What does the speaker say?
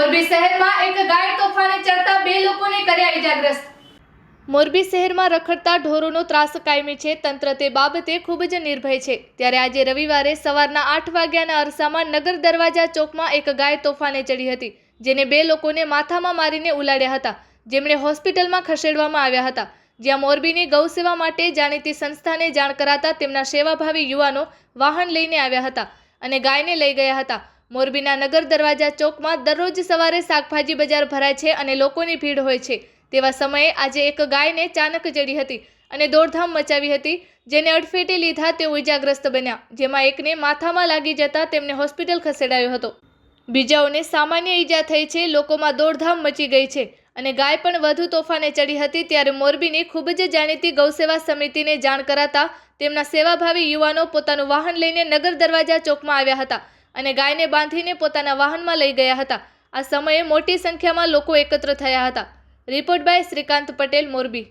મોરબી શહેરમાં એક ગાય તોફાને ચડતા બે લોકોને કર્યા ઈજાગ્રસ્ત મોરબી શહેરમાં રખડતા ઢોરોનો ત્રાસ કાયમી છે. તંત્ર તે બાબતે ખૂબ જ નિર્ભય છે. ત્યારે આજે રવિવારે સવારના આઠ વાગ્યાના અરસામાં નગર દરવાજા ચોકમાં એક ગાય તોફાને ચડી હતી, જેને બે લોકોને માથામાં મારીને ઉલાડ્યા હતા. જેમણે હોસ્પિટલમાં ખસેડવામાં આવ્યા હતા. જ્યાં મોરબીની ગૌસેવા માટે જાણીતી સંસ્થાને જાણ કરાતા તેમના સેવાભાવી યુવાનો વાહન લઈને આવ્યા હતા અને ગાયને લઈ ગયા હતા. મોરબીના નગર દરવાજા ચોકમાં દરરોજ સવારે શાકભાજી બજાર ભરાય છે અને લોકોની ભીડ હોય છે. તેવા સમયે આજે એક ગાયને ચાનક ચડી હતી અને દોડધામ મચાવી હતી, જેને અડફેટે લીધા તેઓ ઇજાગ્રસ્ત બન્યા. જેમાં એકને માથામાં લાગી જતા તેમને હોસ્પિટલ ખસેડાયો હતો. બીજાઓને સામાન્ય ઈજા થઈ છે, લોકોમાં દોડધામ મચી ગઈ છે અને ગાય પણ વધુ તોફાને ચડી હતી ત્યારે મોરબીની ખૂબ જ જાણીતી ગૌસેવા સમિતિને જાણ કરાતા તેમના સેવાભાવી યુવાનો પોતાનું વાહન લઈને નગર દરવાજા ચોકમાં આવ્યા હતા. અને ગાયને બાંધીને પોતાના વાહનમાં લઈ ગયા હતા. આ સમયે મોટી સંખ્યામાં લોકો એકત્ર થયા હતા. Report by Shrikant Patel, Morbi.